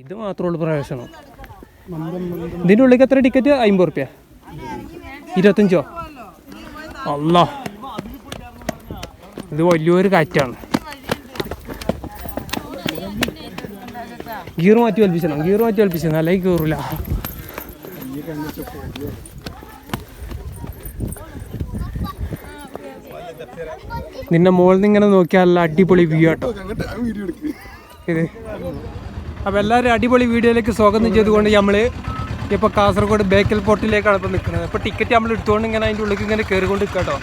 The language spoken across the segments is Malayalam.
ഇത് മാത്രമേ ഉള്ളൂ പ്രവേശനം. ഇതിന്റെ ഉള്ളിലേക്ക് എത്ര ടിക്കറ്റ്? അമ്പത് റുപ്യ. ഇരുപത്തഞ്ചോ? അല്ല ഇത് വലിയൊരു കാറ്റാണ്. ഗീർ മാറ്റി വലിപ്പിച്ചണം. ഗീർ മാറ്റി വലിപ്പിച്ചണം. അല്ലെങ്കിൽ കീറില്ല നിന്നെ മുകളിൽ നിന്ന് ഇങ്ങനെ നോക്കിയാൽ അടിപൊളി വ്യൂ ആട്ടോ. ഇത്. അപ്പോൾ എല്ലാവരും അടിപൊളി വീഡിയോയിലേക്ക് സ്വാഗതം ചെയ്തുകൊണ്ട് നമ്മൾ ഇപ്പോൾ കാസർഗോഡ് ബേക്കൽ പോർട്ടിലേക്കാണ് ഇപ്പോൾ നിൽക്കുന്നത് അപ്പോൾ ടിക്കറ്റ് നമ്മൾ എടുത്തുകൊണ്ട് ഇങ്ങനെ അതിന്റെ ഉള്ളിൽ ഇങ്ങനെ കയറിക്കൊണ്ട് നിൽക്കുക കേട്ടോ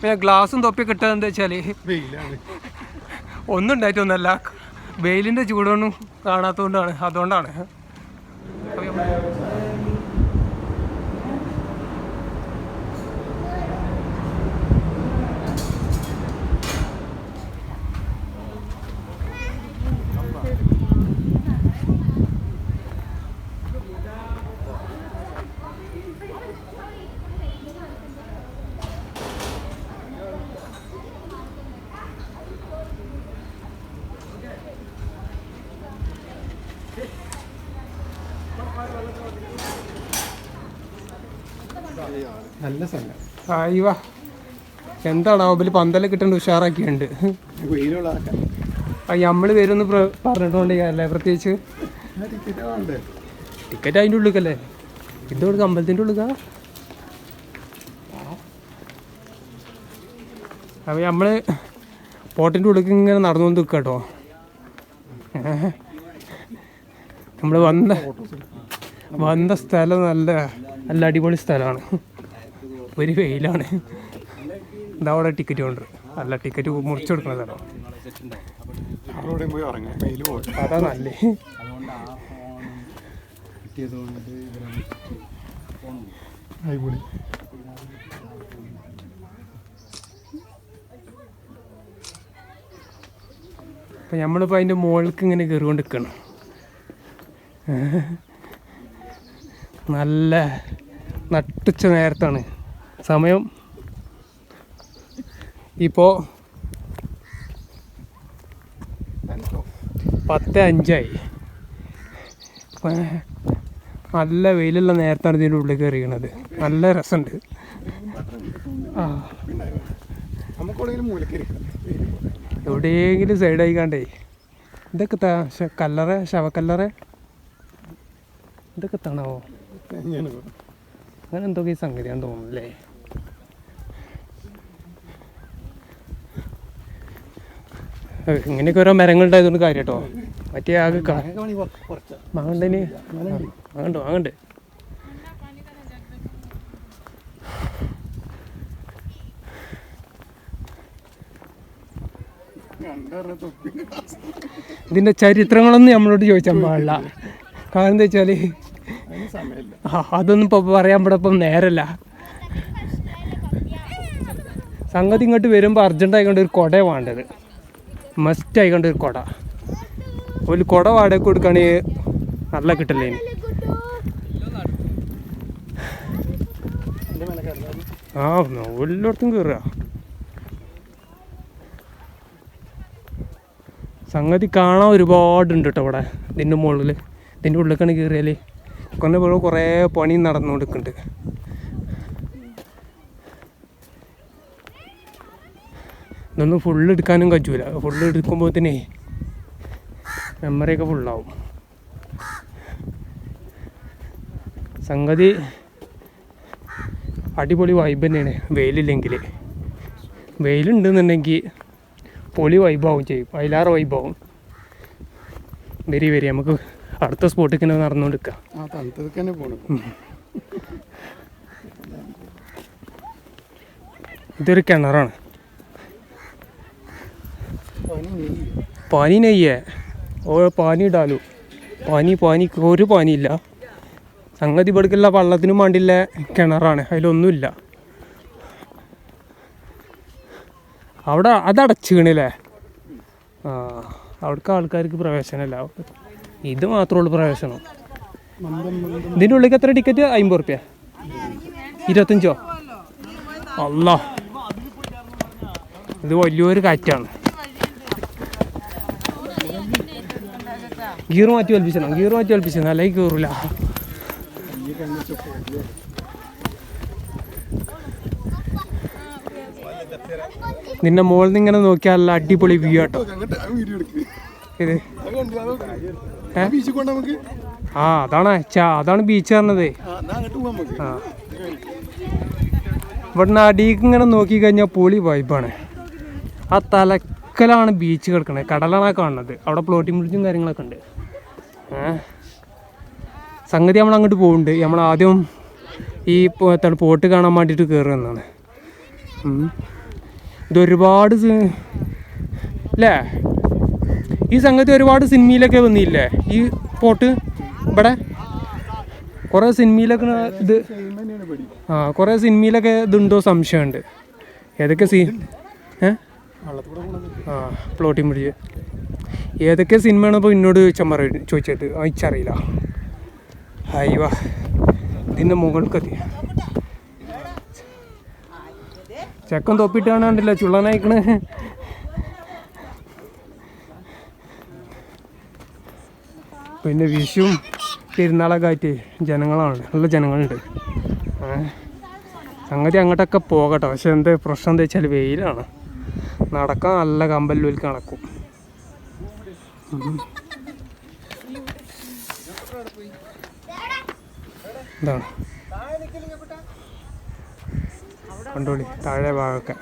പിന്നെ ഗ്ലാസും തൊപ്പി കിട്ടുക എന്താ വെച്ചാൽ ഒന്നും ഉണ്ടായിട്ടൊന്നല്ല വെയിലിന്റെ ചൂടൊന്നും കാണാത്തതുകൊണ്ടാണ് അതുകൊണ്ടാണ്. നല്ല സ്ഥലം. ആയി വാ. എന്താണ് അവൽ പന്തൽ കിട്ടേണ്ട ഉഷാറാക്കിയുണ്ട് നമ്മൾ വരുമെന്ന് പറഞ്ഞിട്ടുണ്ട് അല്ലേ പ്രത്യേകിച്ച്? ടിക്കറ്റ് അതിന്റെ ഉള്ളിക്കല്ലേ? ഇത് കൊടുക്ക അമ്പലത്തിന്റെ ഉള്ളിക്കാ? അപ്പം നമ്മൾ പോട്ടിന്റെ ഉള്ളിൽ ഇങ്ങനെ നടന്നുകൊണ്ട് നിൽക്കാം കേട്ടോ നമ്മൾ വന്ന വന്ന സ്ഥലം നല്ല നല്ല അടിപൊളി സ്ഥലമാണ്. ഒരു വെയിലാണ്. ഇതാ അവിടെ ടിക്കറ്റ് കൊണ്ട്. നല്ല ടിക്കറ്റ് മുറിച്ചു കൊടുക്കുന്ന സ്ഥലം അതാ നല്ലേ. അടിപൊളി. അപ്പം നമ്മളിപ്പോൾ അതിന്റെ മുകൾക്ക് ഇങ്ങനെ കയറിക്കൊണ്ട് നിൽക്കണം നല്ല നട്ടുച്ച നേരത്താണ്. സമയം ഇപ്പോൾ പത്ത് അഞ്ചായി. നല്ല വെയിലുള്ള നേരത്താണ് ഇതിന്റെ ഉള്ളിൽ കയറിയണത് നല്ല രസമുണ്ട്. ആ. എവിടെയെങ്കിലും സൈഡായി കണ്ടേ. ഇതൊക്കെ കല്ലറ ശവക്കല്ലറ ഇതൊക്കെ താണാവോ? അങ്ങനെ എന്തൊക്കെ ഈ സംഗതിയാന്ന് തോന്നുന്നല്ലേ? ഇങ്ങനെയൊക്കെ ഓരോ മരങ്ങളുണ്ടായതുകൊണ്ട് കാര്യം കേട്ടോ മറ്റേ ആകെ വാങ്ങണ്ട് കണ്ടറിഞ്ഞ തൊപ്പി. ഇതിന്റെ ചരിത്രങ്ങളൊന്നും നമ്മളോട് ചോദിച്ചാൽ പാടില്ല. കാരണം എന്താ വെച്ചാൽ സമയമില്ല അതൊന്നും ഇപ്പോൾ പറയാൻ ഇവിടെ ഇപ്പം നേരല്ല. സംഗതി ഇങ്ങോട്ട് വരുമ്പോൾ അർജന്റ് ആയിക്കൊണ്ട് ഒരു കുട വേണ്ടത്. മസ്റ്റ് ആയിക്കൊണ്ട് ഒരു കുട. ഒരു കുട വാടക കൊടുക്കുകയാണെങ്കിൽ നല്ല കിട്ടില്ലേ ആ എല്ലായിടത്തും കയറുക സംഗതി കാണാൻ ഒരുപാടുണ്ട് കേട്ടോ ഇവിടെ. ഇതിന്റെ മുകളിൽ ഇതിന്റെ ഉള്ളിലേക്കാണ് കയറിയാൽ കൊന്നെ ഇവിടെ കുറേ പണി നടന്നുകൊടുക്കുന്നുണ്ട് ഇതൊന്നും ഫുള്ള് എടുക്കാനും കഴിയൂല. ഫുള്ള് എടുക്കുമ്പോൾ തന്നെ മെമ്മറിയൊക്കെ ഫുള്ളാവും സംഗതി അടിപൊളി വൈബ് തന്നെയാണ്. വെയിലില്ലെങ്കിൽ. വെയിലുണ്ടെന്നുണ്ടെങ്കിൽ പൊളി വൈബാവും ചെയ്യും. അതിലാറ് വൈബാവും വരി വരി നമുക്ക് അടുത്ത സ്പോട്ടിൽ തന്നെ പോണു ഇതൊരു കിണറാണ്. പനി നെയ്യ്. പാനി നെയ്യേ. ഓ പാനി ഇടാലോ. പാനി പാനി ഒരു പാനിയില്ല സംഗതി ഇവിടേക്കുള്ള വള്ളത്തിനും വേണ്ടിയില്ല കിണറാണ്. അതിലൊന്നുമില്ല. അവിടെ അതടച്ചിക്കണില്ലേ? ആ അവിടേക്ക് ആൾക്കാർക്ക് പ്രവേശനമല്ല. ഇത് മാത്രമേ ഉള്ളൂ പ്രവേശനം. ഇതിന്റെ ഉള്ളിലേക്ക് എത്ര ടിക്കറ്റ്? അമ്പത് റുപ്യ. ഇരുപത്തഞ്ചോ? അല്ല ഇത് വലിയൊരു കാറ്റാണ്. ഗീർ മാറ്റി വലിപ്പിച്ചണം. ഗീർ മാറ്റി വലിപ്പിച്ചണം. അല്ലെങ്കിൽ പോകില്ല നിന്നെ മുകളിൽ നിന്ന് ഇങ്ങനെ നോക്കിയാൽ അടിപൊളി വ്യൂ ആട്ടോ. ഇത്. ആ അതാണ് ചാ അതാണ് ബീച്ച് പറഞ്ഞത്. ആ ഇവിടുന്ന് അടിയിക്ക് ഇങ്ങനെ നോക്കി കഴിഞ്ഞാൽ പൊളി വൈബാണ് ആ തലക്കലാണ് ബീച്ച് കിടക്കുന്നത് കടലാണ് കാണുന്നത്. അവിടെ പ്ലോട്ടിംഗ് ബ്രിഡ്ജും കാര്യങ്ങളൊക്കെ ഉണ്ട്. സംഗതി നമ്മൾ അങ്ങോട്ട് പോകുന്നുണ്ട് നമ്മൾ ആദ്യം ഈ പോട്ട് കാണാൻ വേണ്ടിയിട്ട് കയറുക എന്നാണ്. ഉം. ഇതൊരുപാട് അല്ലേ ഈ സംഗതി ഒരുപാട് സിനിമയിലൊക്കെ വന്നില്ലേ? ഈ പോട്ട് ഇവിടെ? കുറേ സിനിമയിലൊക്കെ ഇത് ആ കുറേ സിനിമയിലൊക്കെ ഇതുണ്ടോ സംശയമുണ്ട്. ഏതൊക്കെ സീൻ ഏ? വള്ളത്തിൽ കൂടെ ആ പ്ലോട്ടിങ് മുടി ഏതൊക്കെ സിനിമയാണ് ഇപ്പോൾ എന്നോട് ചോദിച്ചാൽ പറയും ചോദിച്ചത്? അയച്ചറിയില്ല ഹൈവാ ഇതിന്റെ മുകൾക്കെത്തി ചെക്കൻ തൊപ്പിട്ടാണ് കണ്ടില്ല? ചുള്ളനയക്കണ്. പിന്നെ വിഷുവും പെരുന്നാളൊക്കെ ആയിട്ട് ജനങ്ങളാണ്. നല്ല ജനങ്ങളുണ്ട്. സംഗതി അങ്ങോട്ടൊക്കെ പോകട്ടെ. പക്ഷെ എന്താ പ്രശ്നം എന്താ വെച്ചാൽ വെയിലാണ്. നടക്കാൻ നല്ല കമ്പല്ലൂൽ കണക്കും എന്താണ് കണ്ടോളി താഴെ ഭാഗമൊക്കെ.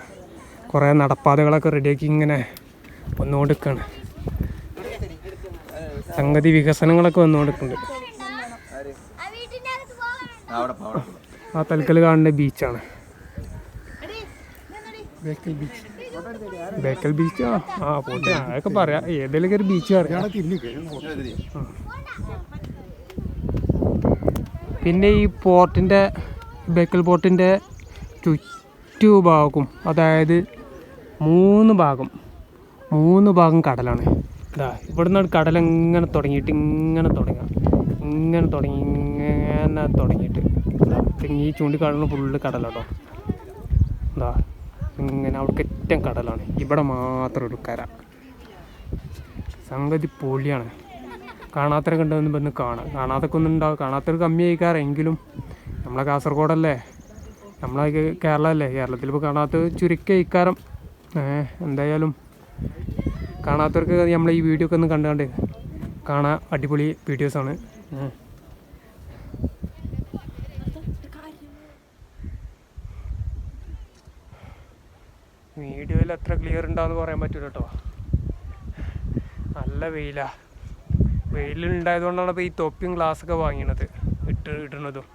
കുറേ നടപ്പാതകളൊക്കെ റെഡിയാക്കി ഇങ്ങനെ വന്നുകൊണ്ടിരിക്കുകയാണ് സംഗതി വികസനങ്ങളൊക്കെ വന്നുകൊണ്ടിരിക്കുന്നുണ്ട് ആ തൽക്കൽ കാണുന്ന ബീച്ചാണ്. ബേക്കൽ ബീച്ച്. ബേക്കൽ ബീച്ച് ആ പോട്ടെ അതൊക്കെ പറയാം. ഏതെങ്കിലും ഒരു ബീച്ച് പറയാം. പിന്നെ ഈ പോർട്ടിന്റെ ബേക്കൽ പോർട്ടിന്റെ ചുറ്റു ഭാഗം അതായത് മൂന്ന് ഭാഗം മൂന്ന് ഭാഗം കടലാണ്. ഇതാ ഇവിടുന്ന് കടൽ ഇങ്ങനെ തുടങ്ങിയിട്ട് ഇങ്ങനെ തുടങ്ങാം. ഇങ്ങനെ തുടങ്ങി ഇങ്ങനെ തുടങ്ങിയിട്ട്. ഈ ചൂണ്ടിക്കാടുന്ന ഫുള്ള് കടലാട്ടോ. എന്താ ഇങ്ങനെ അവിടേക്ക് ഏറ്റവും കടലാണ്. ഇവിടെ മാത്രം ഒരു കര. സംഗതി പൊളിയാണ്. കാണാത്തവരെ കണ്ടുവന്ന് വന്ന് കാണാം. കാണാത്തൊക്കെ ഒന്നും ഉണ്ടാവും. കാണാത്തവർ കമ്മി ആയിക്കാറെങ്കിലും നമ്മളെ കാസർഗോഡല്ലേ? നമ്മളെ കേരളമല്ലേ? കേരളത്തിൽ ഇപ്പോൾ കാണാത്ത ചുരുക്കം ഇക്കാരം എന്തായാലും കാണാത്തവർക്ക് നമ്മൾ ഈ വീഡിയോ ഒക്കെ ഒന്ന് കണ്ടുകൊണ്ട് കാണാൻ അടിപൊളി വീഡിയോസാണ് വീഡിയോയിൽ അത്ര ക്ലിയർ ഉണ്ടാവെന്ന് പറയാൻ പറ്റില്ല കേട്ടോ നല്ല വെയിലാ. വെയിലുണ്ടായതുകൊണ്ടാണ് ഇപ്പോൾ ഈ തൊപ്പിയും ഗ്ലാസ്സൊക്കെ വാങ്ങിയത്. ഇട്ട് ഇടുന്നതും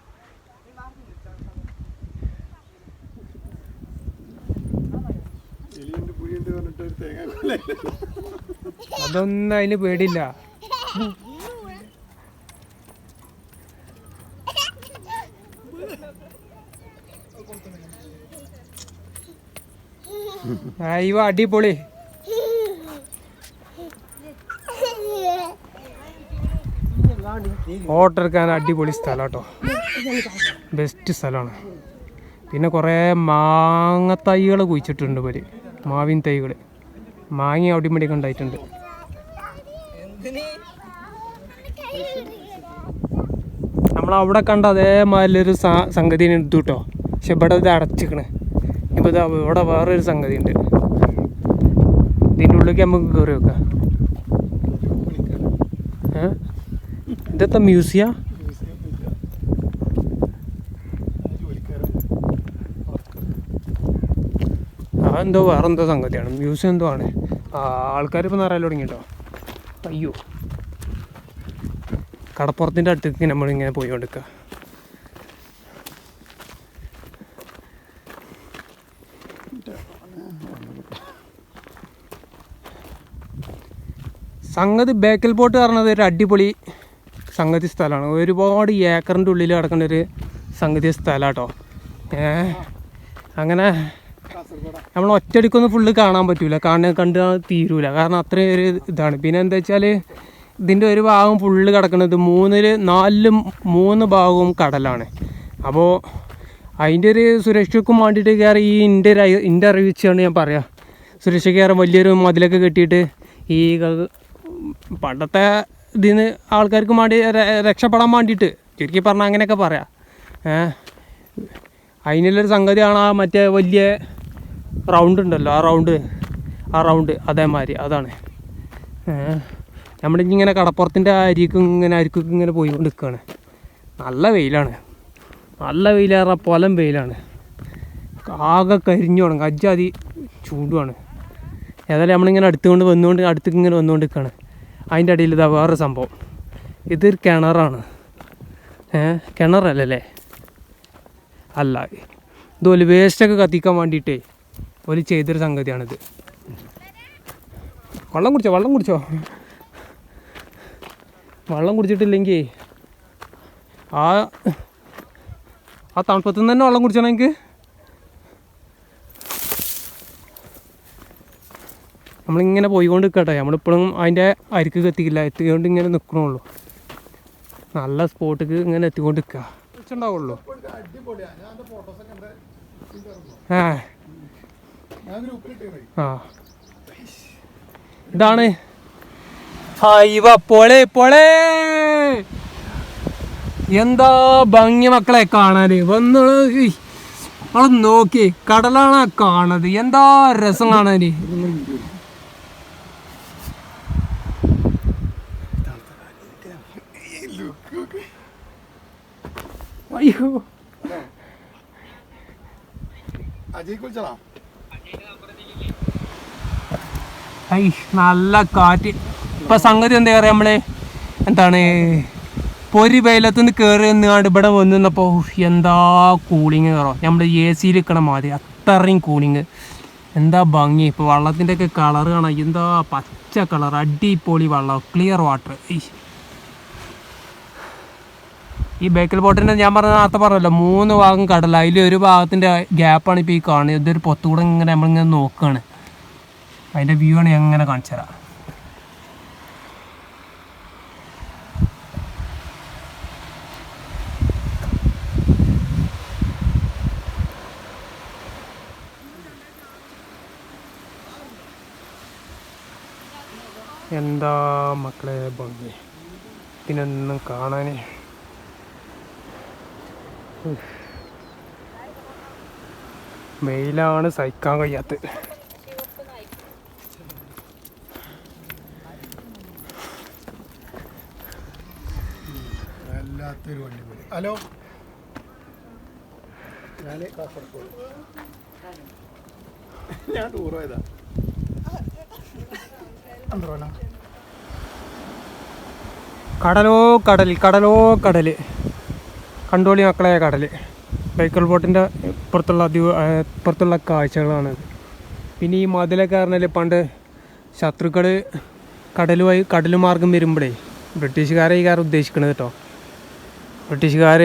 അതൊന്നും അതിന് പേടിയില്ല. അടിപൊളി. ഓട്ടം എടുക്കാൻ അടിപൊളി സ്ഥലം കേട്ടോ. ബെസ്റ്റ് സ്ഥലമാണ്. പിന്നെ കുറേ മാങ്ങ തൈകൾ കുഴിച്ചിട്ടുണ്ട് ഇവർ മാവിൻ തൈകൾ മാങ്ങ അവിടെ ഇവിടെയൊക്കെ ഉണ്ടായിട്ടുണ്ട്. നമ്മൾ അവിടെ കണ്ട അതേമാതിരി ഒരു സംഗതി എടുത്തു കേട്ടോ പക്ഷെ ഇവിടെ ഇത് അടച്ചിക്കണ്. ഇപ്പൊ ഇതാ ഇവിടെ വേറൊരു സംഗതി ഉണ്ട് ഇതിന്റെ ഉള്ളിലേക്ക് നമുക്ക് കയറി വെക്കാം ഇതെത്താ മ്യൂസിയ? അതെന്തോ വേറെന്തോ സംഗതിയാണ്. മ്യൂസിയം എന്തോ ആണ്. ആൾക്കാർ ഇപ്പോൾ നിറയാൻ തുടങ്ങി അയ്യോ. കടപ്പുറത്തിന്റെ അടുത്തേക്ക് നമ്മളിങ്ങനെ പോയി കൊടുക്കുക സംഗതി ബേക്കൽ പോട്ട് പറഞ്ഞത് ഒരു അടിപൊളി സംഗതി സ്ഥലമാണ്. ഒരുപാട് ഏക്കറിന്റെ ഉള്ളിൽ കിടക്കുന്ന ഒരു സംഗതി സ്ഥലമാണ് കേട്ടോ അങ്ങനെ നമ്മൾ ഒറ്റയടിക്കൊന്നും ഫുള്ള് കാണാൻ പറ്റൂല. കാണാൻ കണ്ട് തീരൂല. കാരണം അത്രയും ഒരു ഇതാണ്. പിന്നെ എന്താ വെച്ചാൽ ഇതിന്റെ ഒരു ഭാഗം ഫുള്ള് കിടക്കുന്നത് മൂന്നിൽ നാലിലും മൂന്ന് ഭാഗവും കടലാണ്. അപ്പോൾ അതിന്റെ ഒരു സുരക്ഷയ്ക്കും വേണ്ടിയിട്ട് കയറി ഈ എന്റെ ഒരു എന്റെ അറിവ് ഞാൻ പറയാം. സുരക്ഷ കയറാൻ വലിയൊരു മതിലൊക്കെ കെട്ടിയിട്ട് ഈ പണ്ടത്തെ ഇതിന് ആൾക്കാർക്ക് വേണ്ടി രക്ഷപ്പെടാൻ വേണ്ടിയിട്ട് ചുരുക്കി പറഞ്ഞാൽ അങ്ങനെയൊക്കെ പറയാം. അതിനുള്ളൊരു സംഗതിയാണ് ആ മറ്റേ വലിയ റൗണ്ട് ഉണ്ടല്ലോ ആ റൗണ്ട് ആ റൗണ്ട് അതേമാതിരി അതാണ്. നമ്മളിങ്ങനെ കടപ്പുറത്തിന്റെ അരിക്കും ഇങ്ങനെ അരിക്കും ഇങ്ങനെ പോയിക്കൊണ്ട് നിൽക്കുകയാണ് നല്ല വെയിലാണ്. നല്ല വെയിലേറെ പൊലം വെയിലാണ്. ആകെ കരിഞ്ഞു തുടങ്ങും അജ്ജാതി ചൂടുമാണ് ഏതായാലും നമ്മളിങ്ങനെ അടുത്തുകൊണ്ട് വന്നുകൊണ്ട് അടുത്തേക്ക് ഇങ്ങനെ വന്നുകൊണ്ട് നിൽക്കുകയാണ് അതിന്റെ അടിയിൽ ഇതാ വേറൊരു സംഭവം. ഇതൊരു കിണറാണ്. കിണറല്ലേ അല്ല ഇതുപോലെ വേസ്റ്റൊക്കെ കത്തിക്കാൻ വേണ്ടിയിട്ടേ ഒരു ചെയ്തൊരു സംഗതിയാണിത്. വെള്ളം കുടിച്ചോ വെള്ളം കുടിച്ചോ? വെള്ളം കുടിച്ചിട്ടില്ലെങ്കിൽ ആ ആ തണുപ്പത്തു തന്നെ വെള്ളം കുടിച്ചണം എനിക്ക് നമ്മളിങ്ങനെ പോയിക്കൊണ്ട് നിൽക്കട്ടെ നമ്മളിപ്പോഴും അതിന്റെ അരിക്ക് കത്തിക്കില്ല. എത്തിക്കൊണ്ട് ഇങ്ങനെ നിൽക്കണുള്ളൂ നല്ല സ്പോട്ടിക്ക് ഇങ്ങനെ എത്തിക്കൊണ്ട് നിൽക്കുക ഉണ്ടാവുള്ളൂ അടിപൊളിയാ. ആ. ഇതാണ്. ഹൈവ പൊളെ പൊളേ. എന്താ ഭംഗി മക്കളെ കാണാന്? വന്ന് നമ്മൾ നോക്കി കടലാണ് കാണത് എന്താ രസം കാണാന്? അയ്യോ. അജയ് കുളിച്ചടാ ഐ നല്ല കാറ്റ്. ഇപ്പൊ സംഗതി എന്താ പറയാ നമ്മളെ? എന്താണ്? പൊരി വെയിലത്തുനിന്ന് കയറി നിന്നാണ്ട് ഇവിടെ വന്നു നിന്നപ്പോ എന്താ കൂളിങ് കയറോ നമ്മൾ എ സിയിൽ നിൽക്കണ മാതിരി അത്രയും കൂളിങ് എന്താ ഭംഗി? ഇപ്പോൾ വള്ളത്തിന്റെ ഒക്കെ കളർ കാണാം എന്താ പച്ച കളർ അടിപൊളി വെള്ളം ക്ലിയർ വാട്ടർ ഈ ബേക്കൽ ബോട്ടിന്റെ ഞാൻ പറഞ്ഞ നേരത്തെ പറഞ്ഞല്ലോ മൂന്ന് ഭാഗം കടല അതിൽ ഒരു ഭാഗത്തിന്റെ ഗ്യാപ്പാണ് ഇപ്പോൾ ഈ കാണുന്നത്. ഇതൊരു പൊത്തുകൂടെ ഇങ്ങനെ നമ്മളിങ്ങനെ നോക്കുകയാണ് അതിന്റെ വ്യൂ ആണ് എങ്ങനെ കാണിച്ചു തരാം. എന്താ മക്കളെ ഭംഗി? ഇതിനൊന്നും കാണാൻ വെയിലാണ് സഹിക്കാൻ കഴിയാത്തത് വല്ലാത്തൊരു വണ്ടി പോലെ ഹലോ. ഞാൻ കാസർഗോഡ് ഞാൻ ടൂർ പോയതാ. എന്താ കടലോ കടൽ കടലോ കടൽ. കണ്ടോളി മക്കളെ കടൽ. ബൈക്കൽ ബോട്ടിന്റെ ഇപ്പുറത്തുള്ള അതി ഇപ്പുറത്തുള്ള കാഴ്ചകളാണ് പിന്നെ ഈ മതിലൊക്കെ പറഞ്ഞാൽ പണ്ട് ശത്രുക്കൾ കടലുമായി കടലുമാർഗം വരുമ്പോഴേ ബ്രിട്ടീഷുകാരെ ഈ കാര്യം ഉദ്ദേശിക്കണത് കേട്ടോ ബ്രിട്ടീഷുകാർ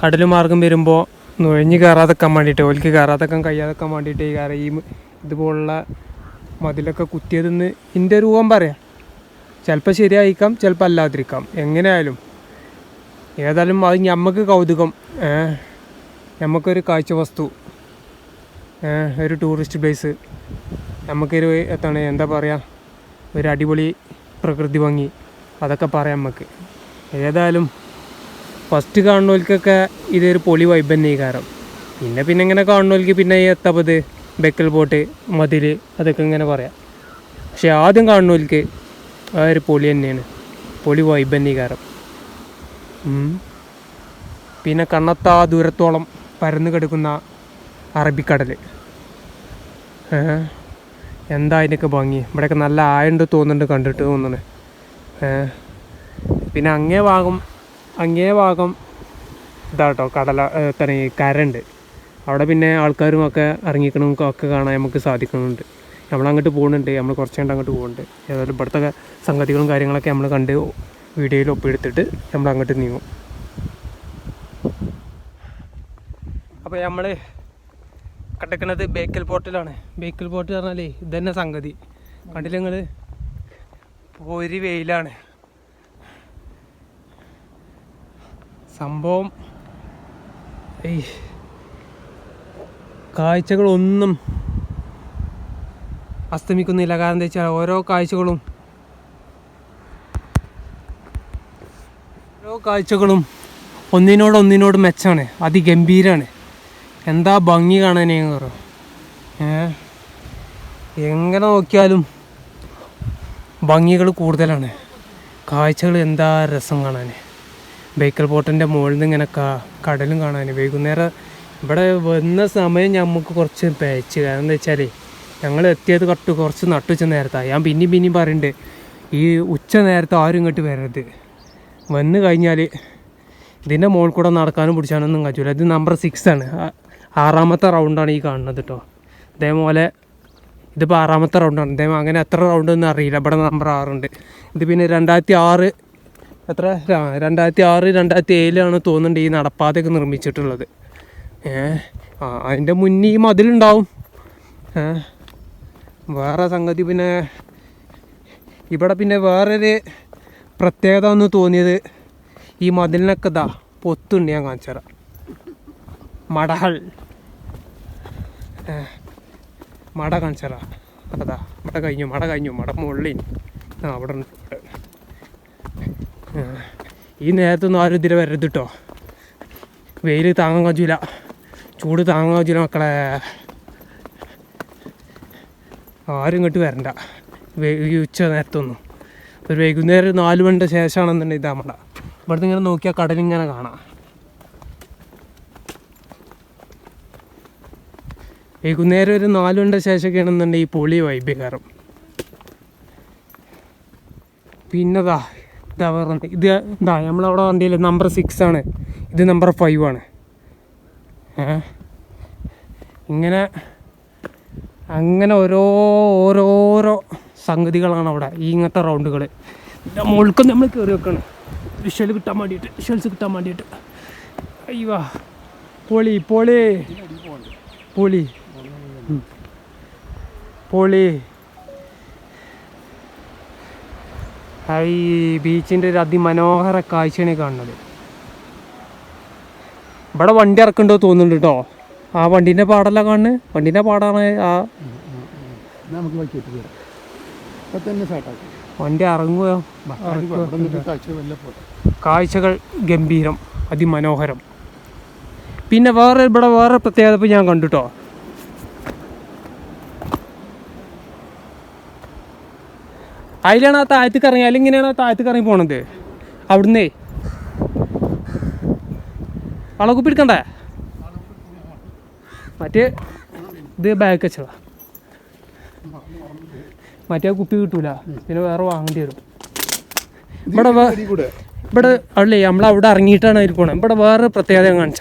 കടൽ മാർഗം വരുമ്പോൾ നുഴഞ്ഞ് കയറാതെക്കാൻ വേണ്ടിയിട്ട് ഓൽക്ക് കയറാതെക്കാൻ കഴിയാതെക്കാൻ വേണ്ടിയിട്ട് ഈ കാര്യം ഈ ഇതുപോലുള്ള മതിലൊക്കെ കുത്തിയതെന്ന് എന്റെ രൂപം പറയാം. ചിലപ്പോൾ ശരിയായിരിക്കാം ചിലപ്പോൾ അല്ലാതിരിക്കാം. എങ്ങനെയായാലും ഏതായാലും അത് ഞമ്മക്ക് കൗതുകം നമുക്കൊരു കാഴ്ച വസ്തു ഒരു ടൂറിസ്റ്റ് പ്ലേസ് നമുക്കൊരു എത്താണ് എന്താ പറയുക ഒരു അടിപൊളി പ്രകൃതി ഭംഗി. അതൊക്കെ പറയാം നമുക്ക് ഏതായാലും ഫസ്റ്റ് കാണുന്നവർക്കൊക്കെ ഇതൊരു പൊളി വൈബ് തന്നെ ഈ കാരം. പിന്നെ പിന്നെ ഇങ്ങനെ കാണുന്നവർക്ക് പിന്നെ ഈ എത്തപ്പത് ബെക്കൽ ബോട്ട് മതിൽ അതൊക്കെ ഇങ്ങനെ പറയാം. പക്ഷേ ആദ്യം കാണുന്നവർക്ക് ആ ഒരു പൊളി തന്നെയാണ്. പൊളി വൈബ് തന്നെ ഈ കാരം. പിന്നെ കണ്ണത്താ ദൂരത്തോളം പരന്നു കിടക്കുന്ന അറബിക്കടൽ എന്താ അതിനൊക്കെ ഭംഗി? ഇവിടെയൊക്കെ നല്ല ആയുണ്ട് തോന്നുന്നുണ്ട് കണ്ടിട്ട് തോന്നുന്നു പിന്നെ അങ്ങേ ഭാഗം അങ്ങേ ഭാഗം ഇതാട്ടോ കടല തന്നെ കരണ്ട്. അവിടെ പിന്നെ ആൾക്കാരും ഒക്കെ ഇറങ്ങിക്കണം ഒക്കെ കാണാൻ നമുക്ക് സാധിക്കുന്നുണ്ട്. നമ്മൾ അങ്ങോട്ട് പോകുന്നുണ്ട് നമ്മൾ കുറച്ച് കണ്ട് അങ്ങോട്ട് പോകുന്നുണ്ട്. ഏതായാലും ഇവിടുത്തെ സംഗതികളും കാര്യങ്ങളൊക്കെ നമ്മൾ കണ്ട് വീഡിയോയിൽ ഒപ്പിയെടുത്തിട്ട് നമ്മൾ അങ്ങോട്ട് നീങ്ങും. അപ്പോൾ നമ്മൾ കിടക്കുന്നത് ബേക്കൽ പോർട്ടിലാണ്. ബേക്കൽ പോർട്ട് പറഞ്ഞാലേ ഇതന്നെ സംഗതി. കണ്ടില്ല നിങ്ങൾ ഒരു വെയിലാണ്. സംഭവം ഈ കാഴ്ചകളൊന്നും അസ്തമിക്കുന്നില്ല. കാരണം എന്താ വെച്ചാൽ ഓരോ കാഴ്ചകളും ഓരോ കാഴ്ചകളും ഒന്നിനോട് ഒന്നിനോട് മെച്ചാണ്. അതിഗംഭീരമാണ് എന്താ ഭംഗി കാണാൻ കയറും എങ്ങനെ നോക്കിയാലും ഭംഗികൾ കൂടുതലാണ്. കാഴ്ചകൾ എന്താ രസം കാണാൻ ബേക്കൽ പോട്ടിന്റെ മുകളിൽ നിന്ന് ഇങ്ങനെ കടലും കാണാൻ വൈകുന്നേരം ഇവിടെ വന്ന സമയം നമുക്ക് കുറച്ച് പേച്ച്. കാരണം എന്താ വെച്ചാൽ ഞങ്ങൾ എത്തിയത് കട്ട് കുറച്ച് നട്ടുച്ച നേരത്താണ് ഞാൻ പിന്നെയും പിന്നെയും പറയുന്നുണ്ട് ഈ ഉച്ച നേരത്തെ ആരും ഇങ്ങോട്ട് വരരുത്. വന്ന് കഴിഞ്ഞാൽ ഇതിന്റെ മുകളിൽ കൂടെ നടക്കാനും പിടിച്ചാനൊന്നും കഴിച്ചില്ല ഇത് നമ്പർ സിക്സ് ആണ്. ആറാമത്തെ റൗണ്ടാണ് ഈ കാണുന്നത് കേട്ടോ അതേപോലെ ഇതിപ്പോൾ ആറാമത്തെ റൗണ്ടാണ് അതേപോലെ അങ്ങനെ എത്ര റൗണ്ട് ഒന്നും അറിയില്ല. ഇവിടെ നമ്പർ ആറുണ്ട്. ഇത് പിന്നെ രണ്ടായിരത്തി ആറ് എത്ര? രണ്ടായിരത്തി ആറ് രണ്ടായിരത്തി ഏഴിലാണ് തോന്നുന്നുണ്ട് ഈ നടപ്പാതയൊക്കെ നിർമ്മിച്ചിട്ടുള്ളത്. ഏ ആ അതിന്റെ മുന്നേ ഈ മതിലുണ്ടാവും. വേറെ സംഗതി പിന്നെ ഇവിടെ പിന്നെ വേറൊരു പ്രത്യേകത എന്ന് തോന്നിയത് ഈ മതിലിനൊക്കെ ഇതാ പൊത്തുണ്ട് ഞാൻ കാണിച്ചു തരാം. മട കാണിച്ചു തരാം. അതാ മട കഴിഞ്ഞു മട കഴിഞ്ഞു മട മുള്ളി ആ അവിടെ ഉണ്ട്. ഈ നേരത്തൊന്നും ആരും ഇതിലെ വരരുത് കേട്ടോ വെയിൽ താങ്ങാൻ കഴിയൂല ചൂട് താങ്ങാൻ കഴിയൂല മക്കളെ. ആരും ഇങ്ങോട്ട് വരണ്ട. ഈ ഉച്ച നേരത്തൊന്നും. ഒരു വൈകുന്നേരം നാല് മണിന്റെ ശേഷമാണെന്നുണ്ടെങ്കിൽ ഇതാ മട ഇവിടുന്ന് ഇങ്ങനെ നോക്കിയാൽ കടലിങ്ങനെ കാണാം. വൈകുന്നേരം ഒരു നാല് മണിന്റെ ശേഷമൊക്കെ ആണെന്നുണ്ടെങ്കിൽ ഈ പൊളി വൈബ് കയറും പിന്നെതാ ഇതാ ആവാറുണ്ട് എന്ത്? ഇത് ഇതാ നമ്മളവിടെ വണ്ടിയിൽ നമ്പർ സിക്സ് ആണ്. ഇത് നമ്പർ ഫൈവ് ആണ്. ഇങ്ങനെ അങ്ങനെ ഓരോ ഓരോരോ സംഗതികളാണ് അവിടെ ഈ ഇങ്ങനത്തെ റൗണ്ടുകൾ മുഴുക്കം നമ്മൾ കയറി വെക്കണം. വിഷ്വൽ കിട്ടാൻ വേണ്ടിയിട്ട് വിഷ്വൽസ് കിട്ടാൻ വേണ്ടിയിട്ട്. അയ്യോ പോളി പോളി. പോളി. പൊളി. ഈ ബീച്ചിന്റെ ഒരു അതിമനോഹര കാഴ്ചയാണ് കാണുന്നത്. ഇവിടെ വണ്ടി ഇറക്കുന്നുണ്ടോ തോന്നുന്നുണ്ട് കേട്ടോ. ആ വണ്ടീന്റെ പാടല്ല കാണുന്നത്? വണ്ടീന്റെ പാടാണ് ആ നമുക്ക് വണ്ടി ഇറങ്ങുകയോ കാഴ്ചകൾ ഗംഭീരം അതിമനോഹരം. പിന്നെ വേറെ ഇവിടെ വേറെ പ്രത്യേകത ഞാൻ കണ്ടു കേട്ടോ. അതിലാണ് ആ താഴത്തേക്ക് ഇറങ്ങി. ഇങ്ങനെയാണ് ആ താഴത്തേക്ക് ഇറങ്ങി പോണത്. അവിടുന്നേ. വളക്കുപ്പി എടുക്കണ്ടേ മറ്റേ ഇത് ബാഗ് വെച്ചതാ. മറ്റേ കുപ്പി കിട്ടൂല. പിന്നെ വേറെ വാങ്ങേണ്ടി വരും. ഇവിടെ ഇവിടെ അല്ലേ നമ്മൾ അവിടെ ഇറങ്ങിയിട്ടാണ് അതിൽ പോണത് ഇവിടെ വേറെ പ്രത്യേകത ഞാൻ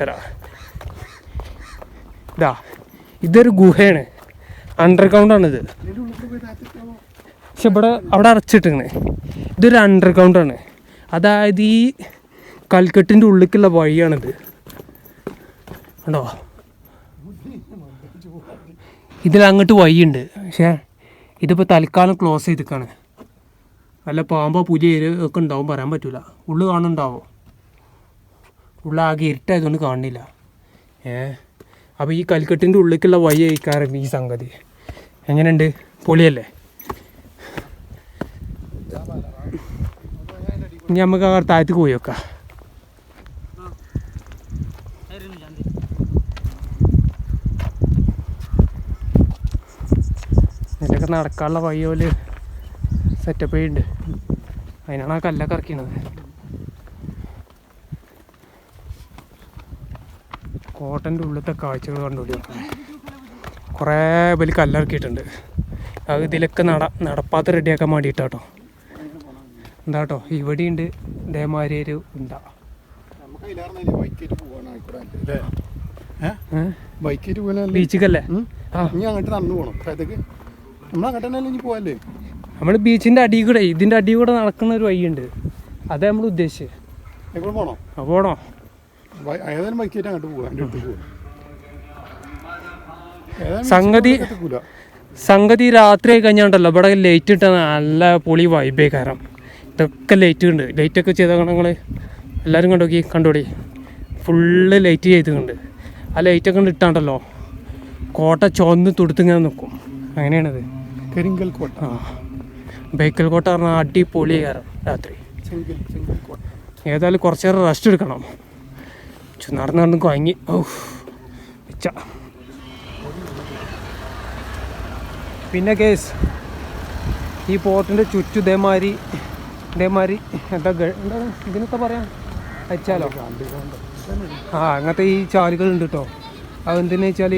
ഇതാ ഇതൊരു ഗുഹയാണ്. അണ്ടർഗ്രൗണ്ടാണിത് പക്ഷെ ഇവിടെ അവിടെ അടച്ചിട്ടിങ്ങനെ ഇതൊരു അണ്ടർഗ്രൗണ്ടാണ് അതായത് ഈ കൽക്കെട്ടിന്റെ ഉള്ളിലേക്കുള്ള വഴിയാണിത്. കണ്ടോ? ഇതിൽ അങ്ങോട്ട് വഴിയുണ്ട്. പക്ഷേ ഇതിപ്പോൾ തൽക്കാലം ക്ലോസ് ചെയ്തിക്കാണ്. വല്ല പാമ്പോ പുലി ഒക്കെ ഉണ്ടാവും പറയാൻ പറ്റില്ല ഉള്ളു കാണുന്നുണ്ടാവോ. ഉള്ളാകെ ഇരുട്ടായതുകൊണ്ട് കാണുന്നില്ല. ഏ? അപ്പോൾ ഈ കൽക്കെട്ടിന്റെ ഉള്ളിലേക്കുള്ള വഴി അയക്കാറും ഈ സംഗതി. എങ്ങനെയുണ്ട്? പൊളിയല്ലേ? ഇനി നമുക്ക് ആ താഴത്തേക്ക് പോയി വെക്കാം. ഇതിലൊക്കെ നടക്കാനുള്ള വഴി പോലെ സെറ്റപ്പ് ചെയ്യുന്നുണ്ട് അതിനാണ് ആ കല്ലൊക്കെ ഇറക്കിയത്. കോട്ടന്റെ ഉള്ളിലത്തെ കാഴ്ചകൾ കണ്ടുപിടി കുറേ വലിയ കല്ലിറക്കിയിട്ടുണ്ട് അത് ഇതിലൊക്കെ നട നടപ്പാത്ത റെഡിയാക്കാൻ വേണ്ടിയിട്ടാട്ടോ. എന്താ കേട്ടോ ഇവിടെയുണ്ട് ഇതേമാതിരി ഒരു ഉണ്ടാ ബീച്ചിക്കല്ലേ? നമ്മൾ ബീച്ചിന്റെ അടിയിൽ കൂടെ ഇതിന്റെ അടി കൂടെ നടക്കുന്ന ഒരു വഴിയുണ്ട്. അതേ നമ്മൾ ഉദ്ദേശിച്ചത് പോണോ? ഏതായാലും ബൈക്കേറ്റ് അങ്ങോട്ട് എന്റെ അടുത്ത് സംഗതി സംഗതി രാത്രി ആയി കഴിഞ്ഞാണ്ടല്ലോ. ഇവിടെ ലൈറ്റ് ഇട്ട നല്ല പൊളി വൈബേ കാരണം. ഇതൊക്കെ ലൈറ്റ് ഉണ്ട് ലൈറ്റൊക്കെ ചെയ്ത നിങ്ങൾ എല്ലാവരും കണ്ടോക്കി കണ്ടോടി ഫുള്ള് ലൈറ്റ് ചെയ്തിട്ടുണ്ട് ആ ലൈറ്റൊക്കെ ഇട്ടാണ്ടല്ലോ. കോട്ട ചുവന്ന് തുടുത്തിങ്ങനെ നിൽക്കും അങ്ങനെയാണത്. കരിങ്കൽ കോട്ട. ആ. ബേക്കൽ കോട്ട പറഞ്ഞാൽ അടിപൊളി കയറും രാത്രി. ഏതായാലും കുറച്ച് നേരം റെസ്റ്റ് എടുക്കണം. ചു, നടന്ന് നടന്ന് കുഴങ്ങി. ഓ വെച്ച പിന്നെ കേസ് ഈ പോർട്ടിന്റെ ചുറ്റും ഇതേമാതിരി എന്താ എന്താണ് ഇതിനൊക്കെ പറയാം? അയച്ചാലോ? ആ അങ്ങനത്തെ ഈ ചാലുകളുണ്ട് കേട്ടോ അതെന്തിനാ വെച്ചാൽ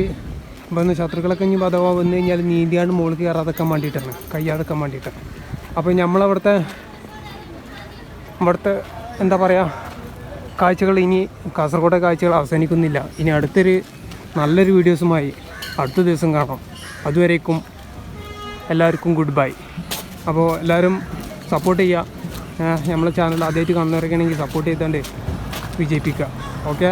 വന്ന് ശത്രുക്കളൊക്കെ ഇനി അഥവാ വന്നു കഴിഞ്ഞാൽ നീന്തിയാണ്ട് മുകളിൽ കയറാതൊക്കെ വേണ്ടിയിട്ടാണ്. കയ്യാതൊക്കെ വേണ്ടിയിട്ടാണ്. അപ്പോൾ നമ്മളവിടുത്തെ ഇവിടുത്തെ എന്താ പറയുക കാഴ്ചകൾ ഇനി കാസർഗോഡെ കാഴ്ചകൾ അവസാനിക്കുന്നില്ല. ഇനി അടുത്തൊരു നല്ലൊരു വീഡിയോസുമായി അടുത്ത ദിവസം കാണാം. അതുവരേക്കും എല്ലാവർക്കും ഗുഡ് ബൈ അപ്പോൾ എല്ലാവരും സപ്പോർട്ട് ചെയ്യുക. നമ്മളെ ചാനൽ ആദ്യമായിട്ട് കാണുന്നവരൊക്കെ ആണെങ്കിൽ സപ്പോർട്ട് ചെയ്തുകൊണ്ട് വിജയിപ്പിക്കുക. ഓക്കെ